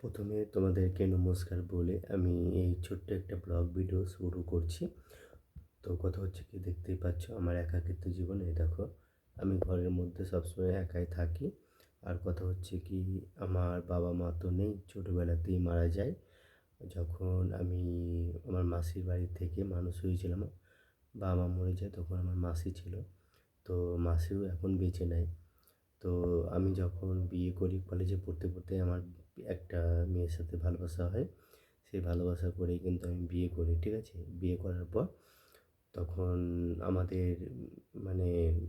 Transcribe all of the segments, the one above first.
প্রথমে তোমাদেরকে নমস্কার বলে আমি এই ছোট্ট একটা ব্লগ ভিডিও শুরু করছি। তো কথা হচ্ছে কি, দেখতেই পাচ্ছ আমার একাকিত্ব জীবন দেখো, আমি ঘরের মধ্যে সবসময় একাই থাকি। আর কথা হচ্ছে কি, আমার বাবা মা তো নেই, ছোটোবেলাতেই মারা যায়। যখন আমি আমার মাসির বাড়ি থেকে মানুষ হয়েছিলাম, বাবা মা মরে যায় তখন আমার মাসি ছিল। তো মাসিও এখন বেঁচে নেয় তো আমি যখন বিয়ে করি কলেজে পড়তে পড়তে আমার একটা মেয়ের সাথে ভালোবাসা হয়। সেই ভালোবাসা করেই কিন্তু আমি বিয়ে করি, ঠিক আছে? বিয়ে করার পর তখন আমাদের মানে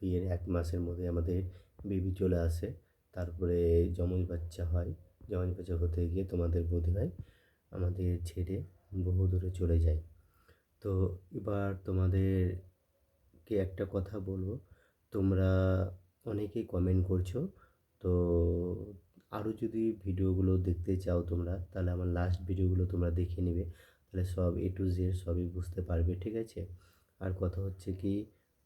বিয়ের এক মাসের মধ্যে আমাদের বেবি চলে আসে। তারপরে জমজ বাচ্চা হয়। জমজ বাচ্চা হতে গিয়ে তোমাদের বোধ হয় আমাদের ছেড়ে বহু দূরে চলে যায়। তো এবার তোমাদেরকে একটা কথা বলব। তোমরা অনেকেই কমেন্ট করছ। তো আরও যদি ভিডিওগুলো দেখতে চাও তোমরা, তাহলে আমার লাস্ট ভিডিওগুলো তোমরা দেখে নেবে। তাহলে সব এ টু জেড সবই বুঝতে পারবে, ঠিক আছে? আর কথা হচ্ছে কি,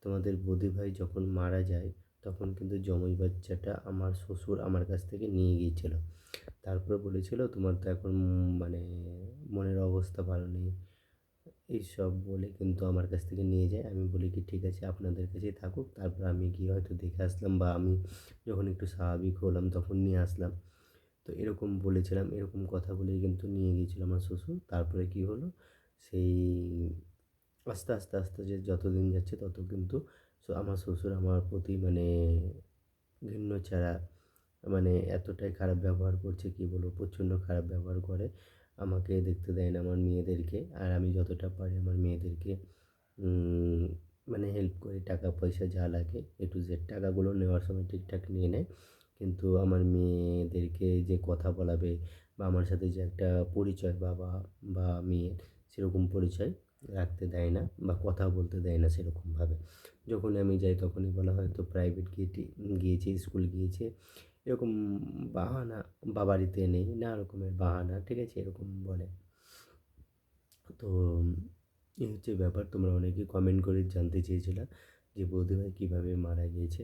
তোমাদের বৌদি ভাই যখন মারা যায়, তখন কিন্তু জমজ বাচ্চাটা আমার শ্বশুর আমার কাছ থেকে নিয়ে গিয়েছিল। তারপরে বলেছিল, তোমার তো এখন মানে মনের অবস্থা ভালো নেই। এইসব বলে কিন্তু আমার কাছ থেকে নিয়ে যায়। আমি বলি কি, ঠিক আছে, আপনাদের কাছেই থাকুক। তারপর আমি গিয়ে হয়তো দেখে আসলাম বা আমি যখন একটু স্বাভাবিক হলাম তখন নিয়ে আসলাম। তো এরকম বলেছিলাম, এরকম কথা বলেই কিন্তু নিয়ে গিয়েছিল আমার শ্বশুর। তারপরে কী হলো? সেই আস্তে আস্তে আস্তে যে যতদিন যাচ্ছে তত কিন্তু আমার শ্বশুর আমার প্রতি মানে ঘৃণ্য ছাড়া মানে এতটাই খারাপ ব্যবহার করছে, কী বলব, প্রচণ্ড খারাপ ব্যবহার করে। আমাকে দেখতে দেয় না আমার মেয়েদেরকে। আর আমি যতটা পারি আমার মেয়েদেরকে মানে হেল্প করি, টাকা পয়সা যা লাগে এ টু জেড টাকাগুলো নেওয়ার সময় ঠিকঠাক নিয়ে নেয়। কিন্তু আমার মেয়েদেরকে যে কথা বলাবে বা আমার সাথে যে একটা পরিচয় বাবা বা মেয়ের সেরকম পরিচয় রাখতে দেয় না বা কথা বলতে দেয় না সেরকমভাবে। যখনই আমি যাই তখনই বলা হয় তো প্রাইভেট গিয়েটি গিয়েছে স্কুল গিয়েছে এরকম বাহানা, বা বাড়িতে নেই নানা রকমের বাহানা, ঠিক আছে? এরকম বলে। তো এই হচ্ছে ব্যাপার, তোমরা অনেকেই কমেন্ট করে জানতে চেয়েছিলা যে বৌদি ভাই কীভাবে মারা গিয়েছে।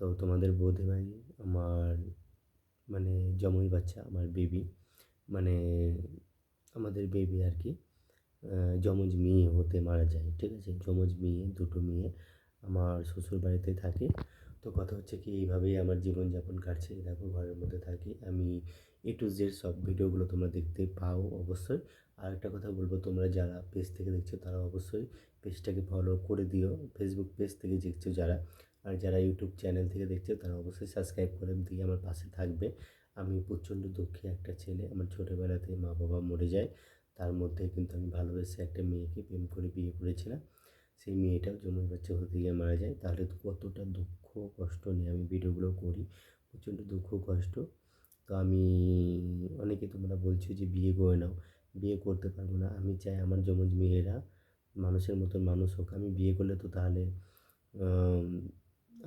তো তোমাদের বৌদি ভাই আমার মানে জমজ বাচ্চা, আমার বেবি মানে আমাদের বেবি আর কি যমজ মেয়ে হতে মারা যায়, ঠিক আছে? যমজ মেয়ে, দুটো মেয়ে। আমার শ্বশুর বাড়িতে থাকে। তো কথা হচ্ছে কি, এইভাবেই আমার জীবনযাপন কাটছে। দেখো, ঘরের মধ্যে থাকি। আমি এ টু জেড সব ভিডিওগুলো তোমরা দেখতে পাও অবশ্যই। আর একটা কথা বলব, তোমরা যারা পেজ থেকে দেখছ তারা অবশ্যই পেজটাকে ফলো করে দিও। ফেসবুক পেজ থেকে দেখছ যারা। আর যারা ইউটিউব চ্যানেল থেকে দেখছ, তারা অবশ্যই সাবস্ক্রাইব করে দিয়ে আমার পাশে থাকবে। আমি প্রচণ্ড দুঃখী একটা ছেলে। আমার ছোটোবেলাতে মা বাবা মরে যায়। তার মধ্যে কিন্তু আমি ভালোবেসে একটা মেয়েকে প্রেম করে বিয়ে করেছিলাম। সেই মেয়েটাও জমজ বাচ্চা হতে গিয়ে মারা যায়। তাহলে কতটা দুঃখ, কষ্ট নিয়ে আমি ভিডিওগুলো করি। প্রচণ্ড দুঃখ, কষ্ট। তো আমি, অনেকে তোমরা বলছো যে বিয়ে করে নাও। বিয়ে করতে পারব না। আমি চাই আমার যমজ মেয়েরা মানুষের মতন মানুষ হোক। আমি বিয়ে করলে তো তাহলে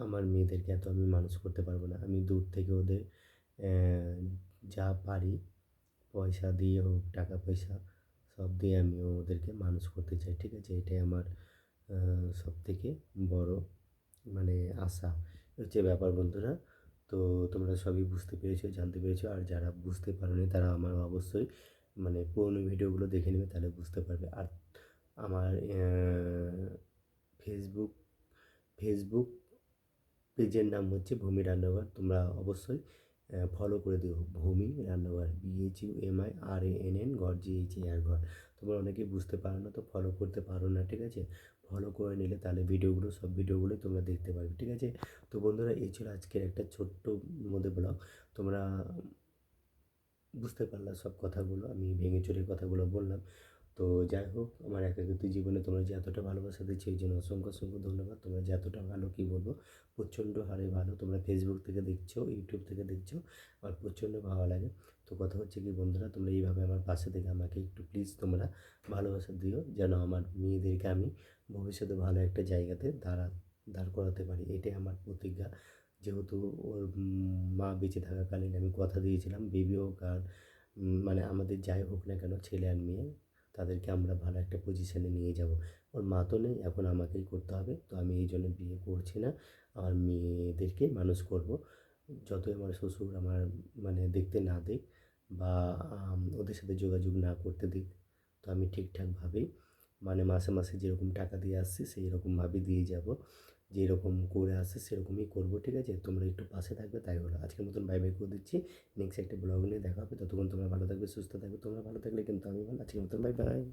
আমার মেয়েদেরকে এত আমি মানুষ করতে পারব না। আমি দূর থেকে ওদের যা পারি, পয়সা দিয়ে হোক, টাকা পয়সা, সব দিয়ে আমি ওদেরকে মানুষ করতে চাই। ঠিক আছে? এটাই আমার সব থেকে বড় মানে আশা হচ্ছে ব্যাপার বন্ধুরা। তো তোমরা সবই বুঝতে পেরেছ, জানতে পেরেছ। আর যারা বুঝতে পারোনি, তারা আমার অবশ্যই মানে পুরোনো ভিডিওগুলো দেখে নেবে, তাহলে বুঝতে পারবে। আর আমার ফেসবুক ফেসবুক পেজের নাম হচ্ছে ভূমি রান্নাঘর। তোমরা অবশ্যই ফলো করে দিও। ভূমি রান্নাঘর BH U M I R A N N ঘর জি এইচ এ আর ঘর। তোমরা অনেকেই বুঝতে পারো না, তো ফলো করতে পারো না, ঠিক আছে? ফলো করে নিলে তাহলে ভিডিওগুলো, সব ভিডিওগুলোই তোমরা দেখতে পারবে, ঠিক আছে? তো বন্ধুরা, এই ছিল আজকের একটা ছোট্ট মধ্যে ব্লগ তোমরা বুঝতে পারলাম সব কথাগুলো, আমি ভেঙে চুরে কথাগুলো বললাম। তো যাই হোক, আমার একাকিত্ব জীবনে তোমরা যে এতটা ভালোবাসা দিচ্ছ এই জন্য অসংখ্য অসংখ্য ধন্যবাদ। তোমরা যে এতটা ভালো, কী বলব, প্রচণ্ড হারে ভালো তোমরা ফেসবুক থেকে দেখছ ইউটিউব থেকে দেখছ, আমার প্রচণ্ড ভালো লাগে। তো কথা হচ্ছে কি বন্ধুরা, তোমরা এইভাবে আমার পাশে থেকে আমাকে একটু প্লিজ তোমরা ভালোবাসা দিও, যেন আমার মেয়েদেরকে আমি ভবিষ্যতে ভালো একটা জায়গাতে দাঁড়া, দাঁড় করাতে পারি। এটাই আমার প্রতিজ্ঞা। যেহেতু ওর মা বেঁচে থাকাকালীন আমি কথা দিয়েছিলাম বেবি হোক আর মানে আমাদের যাই হোক না কেন, ছেলে আর মেয়ে তাদেরকে আমরা ভালো একটা পজিশানে নিয়ে যাব। ওর মা তো নেই, এখন আমাকেই করতে হবে। তো আমি এই জন্য বিয়ে করছি না। আমার মেয়েদেরকে মানুষ করব। যতই আমার শ্বশুর আমার মানে দেখতে না দেখ বা ওদের সাথে যোগাযোগ না করতে দিক তো আমি ঠিকঠাকভাবেই মানে মাসে মাসে যেরকম টাকা দিয়ে আসছি সেই রকমভাবে দিয়ে যাব। যেরকম করে আসে সেরকমই করব, ঠিক আছে? তোমরা একটু পাশে থাকবে, তাই হলো। আজকের মতন বাই বাই করে দিচ্ছি। নেক্সট একটা ব্লগ নিয়ে দেখা হবে। ততক্ষণ তোমরা ভালো থাকবে, সুস্থ থাকবে। তোমরা ভালো থাকলে কিন্তু আমি ভালো। আজকের মতন বাই বাই